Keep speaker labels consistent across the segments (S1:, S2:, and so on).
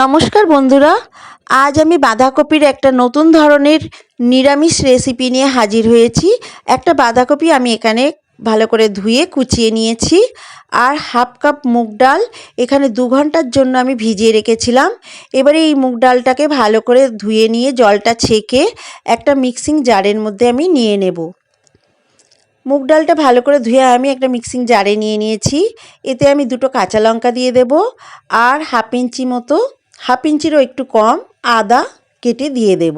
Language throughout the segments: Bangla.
S1: নমস্কার বন্ধুরা, আজ আমি বাঁধাকপির একটা নতুন ধরনের নিরামিষ রেসিপি নিয়ে হাজির হয়েছি। একটা বাঁধাকপি আমি এখানে ভালো করে ধুয়ে কুচিয়ে নিয়েছি। আর হাফ কাপ মুগ ডাল এখানে দু ঘণ্টার জন্য আমি ভিজিয়ে রেখেছিলাম। এবারে এই মুগ ডালটাকে ভালো করে ধুয়ে নিয়ে জলটা ছেঁকে একটা মিক্সিং জারের মধ্যে আমি নিয়ে নেব। মুগ ডালটা ভালো করে ধুয়ে আমি একটা মিক্সিং জারে নিয়ে নিয়েছি। এতে আমি দুটো কাঁচা লঙ্কা দিয়ে দেব। আর হাফ ইঞ্চি মতো হাফ ইঞ্চিরও একটু কম আদা কেটে দিয়ে দেব।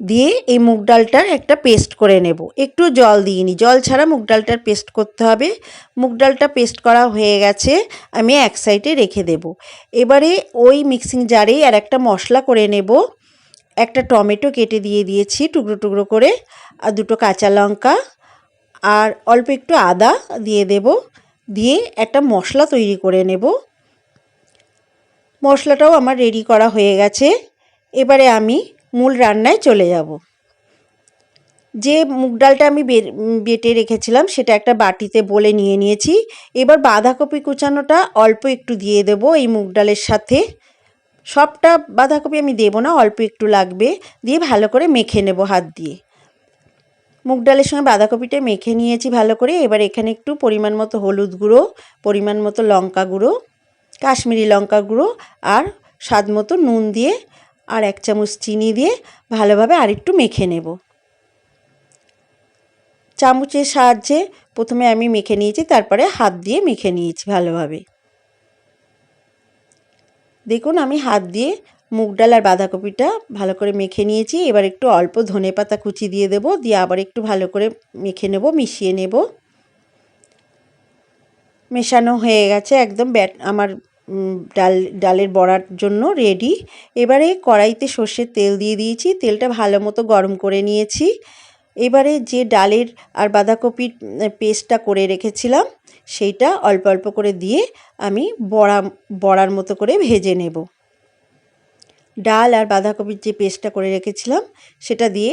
S1: দিয়ে এই মুগ ডালটার একটা পেস্ট করে নেব। একটু জল দিইনি। জল ছাড়া মুগ ডালটার পেস্ট করতে হবে। মুগ ডালটা পেস্ট করা হয়ে গেছে, আমি এক সাইডে রেখে দেব। এবারে ওই মিক্সিং জারেই আর একটা মশলা করে নেব। একটা টমেটো কেটে দিয়ে দিয়েছি টুকরো টুকরো করে, আর দুটো কাঁচা লঙ্কা, আর অল্প একটু আদা দিয়ে দেব। দিয়ে একটা মশলা তৈরি করে নেব। মশলাটাও আমার রেডি করা হয়ে গেছে। এবারে আমি মূল রান্নায় চলে যাব। যে মুগ ডালটা আমি বেটে রেখেছিলাম, সেটা একটা বাটিতে বলে নিয়ে নিয়েছি। এবার বাঁধাকপি কুচানোটা অল্প একটু দিয়ে দেব এই মুগ ডালের সাথে। সবটা বাঁধাকপি আমি দেবো না, অল্প একটু লাগবে। দিয়ে ভালো করে মেখে নেব হাত দিয়ে। মুগ ডালের সঙ্গে বাঁধাকপিটা মেখে নিয়েছি ভালো করে। এবার এখানে একটু পরিমাণ মতো হলুদ গুঁড়ো, পরিমাণ মতো লঙ্কা গুঁড়ো কাশ্মীরি লঙ্কা গুঁড়ো আর স্বাদ মতো নুন দিয়ে আর এক চামচ চিনি দিয়ে ভালোভাবে আর একটু মেখে নেব। চামচের সাহায্যে প্রথমে আমি মেখে নিয়েছি, তারপরে হাত দিয়ে মেখে নিয়েছি ভালোভাবে। দেখুন, আমি হাত দিয়ে মুগ ডাল আর বাঁধাকপিটা ভালো করে মেখে নিয়েছি। এবার একটু অল্প ধনে পাতা কুচি দিয়ে দেবো, দিয়ে আবার একটু ভালো করে মেখে নেব, মিশিয়ে নেব। মেশানো হয়ে গেছে, একদম ব্যাট, আমার ডাল, ডালের বড়ার জন্য রেডি এবারে কড়াইতে সর্ষের তেল দিয়ে দিয়েছি, তেলটা ভালো মতো গরম করে নিয়েছি। এবারে যে ডালের আর বাঁধাকপির পেস্টটা করে রেখেছিলাম, সেইটা অল্প অল্প করে দিয়ে আমি বড়া, বড়ার মতো করে ভেজে নেব। ডাল আর বাঁধাকপির যে পেস্টটা করে রেখেছিলাম, সেটা দিয়ে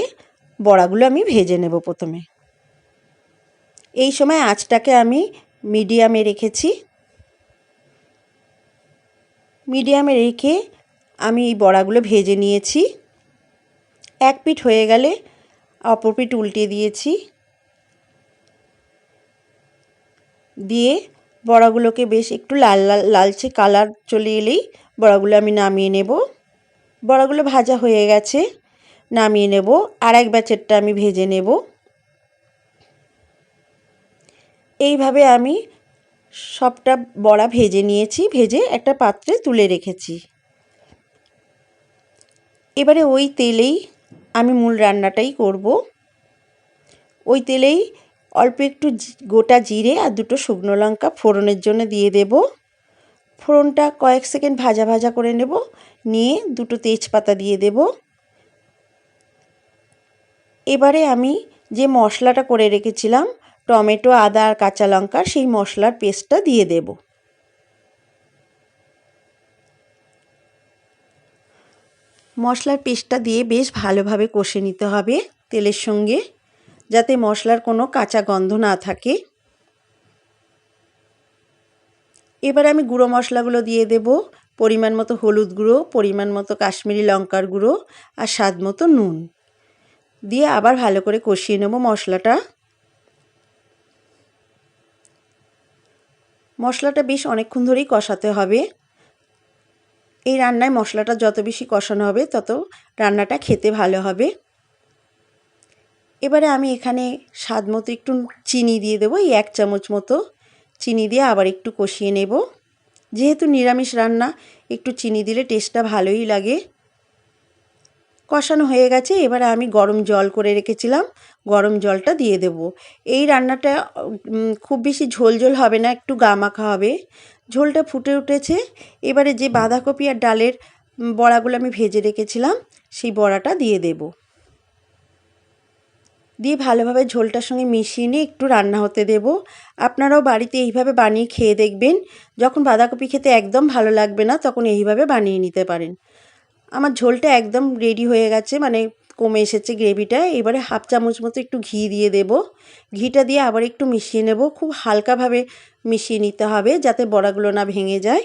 S1: বড়াগুলো আমি ভেজে নেব প্রথমে। এই সময় আঁচটাকে আমি মিডিয়ামে রেখেছি। মিডিয়ামে রেখে আমি এই বড়াগুলো ভেজে নিয়েছি। এক পিঠ হয়ে গেলে অপর পিঠ উল্টে দিয়েছি। দিয়ে বড়াগুলোকে বেশ একটু লাল লাল লালচে কালার চলে এলেই বড়াগুলো আমি নামিয়ে নেব। বড়াগুলো ভাজা হয়ে গেছে, নামিয়ে নেব। আর এক ব্যাচেরটা আমি ভেজে নেব। এইভাবে আমি সবটা বড়া ভেজে নিয়েছি, ভেজে একটা পাত্রে তুলে রেখেছি। এবারে ওই তেলেই আমি মূল রান্নাটাই করব। ওই তেলেই অল্প একটু গোটা জিরে আর দুটো শুকনো লঙ্কা ফোড়নের জন্য দিয়ে দেব। ফোড়নটা কয়েক সেকেন্ড ভাজা ভাজা করে নেব, নিয়ে দুটো তেজপাতা দিয়ে দেব। এবারে আমি যে মশলাটা করে রেখেছিলাম টমেটো, আদা আর কাঁচা লঙ্কার সেই মশলার পেস্টটা দিয়ে দেব। মশলার পেস্টটা দিয়ে বেশ ভালোভাবে কষে নিতে হবে তেলের সঙ্গে, যাতে মশলার কোনো কাঁচা গন্ধ না থাকে। এবার আমি গুঁড়ো মশলাগুলো দিয়ে দেব, পরিমাণ মতো হলুদ গুঁড়ো, পরিমাণ মতো কাশ্মীরি লঙ্কার গুঁড়ো আর স্বাদ মতো নুন। দিয়ে আবার ভালো করে কষিয়ে নেব মশলাটা। মশলাটা বেশ অনেকক্ষণ ধরেই কষাতে হবে। এই রান্নায় মশলাটা যত বেশি কষানো হবে, তত রান্নাটা খেতে ভালো হবে। এবারে আমি এখানে স্বাদ মতো একটু চিনি দিয়ে দেবো, এই এক চামচ মতো চিনি দিয়ে আবার একটু কষিয়ে নেব। যেহেতু নিরামিষ রান্না, একটু চিনি দিলে টেস্টটা ভালোই লাগে। কষানো হয়ে গেছে, এবারে আমি গরম জল করে রেখেছিলাম। গরম জলটা দিয়ে দেব। এই রান্নাটা খুব বেশি ঝোল ঝোল হবে না, একটু গামাখা হবে। ঝোলটা ফুটে উঠেছে। এবারে যে বাঁধাকপি আর ডালের বড়াগুলো আমি ভেজে রেখেছিলাম, সেই বড়াটা দিয়ে দেব। দিয়ে ভালোভাবে ঝোলটার সঙ্গে মিশিয়ে নিয়ে একটু রান্না হতে দেব। আপনারাও বাড়িতে এইভাবে বানিয়ে খেয়ে দেখবেন। যখন বাঁধাকপি খেতে একদম ভালো লাগবে না, তখন এইভাবে বানিয়ে নিতে পারেন। আমার ঝোলটা একদম রেডি হয়ে গেছে মানে কমে এসেছে গ্রেভিটা এবারে হাফ চামচ মতো একটু ঘি দিয়ে দেব। ঘিটা দিয়ে আবার একটু মিশিয়ে নেব। খুব হালকাভাবে মিশিয়ে নিতে হবে যাতে বড়াগুলো না ভেঙে যায়।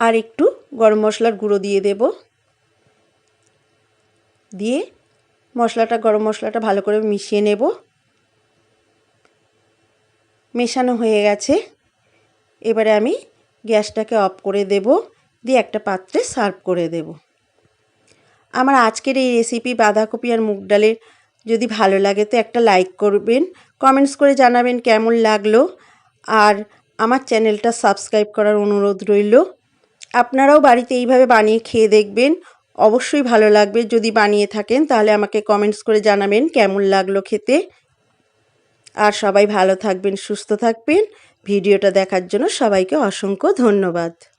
S1: আর একটু গরম মশলার গুঁড়ো দিয়ে দেব। দিয়ে মশলাটা, গরম মশলাটা ভালো করে মিশিয়ে নেব। মেশানো হয়ে গেছে। এবারে আমি গ্যাসটাকে অফ করে দেব। দিয়ে একটা পাত্রে সার্ভ করে দেব। আমার আজকের এই রেসিপি বাঁধাকপি আর মুগ ডালের যদি ভালো লাগে তো একটা লাইক করবেন কমেন্টস করে জানাবেন কেমন লাগল। আর আমার চ্যানেলটা সাবস্ক্রাইব করার অনুরোধ রইল। আপনারাও বাড়িতে এইভাবে বানিয়ে খেয়ে দেখবেন। অবশ্যই ভালো লাগবে যদি বানিয়ে থাকেন, তাহলে আমাকে কমেন্টস করে জানাবেন কেমন লাগল খেতে। আর সবাই ভালো থাকবেন, সুস্থ থাকবেন। ভিডিওটা দেখার জন্য সবাইকে অসংখ্য ধন্যবাদ।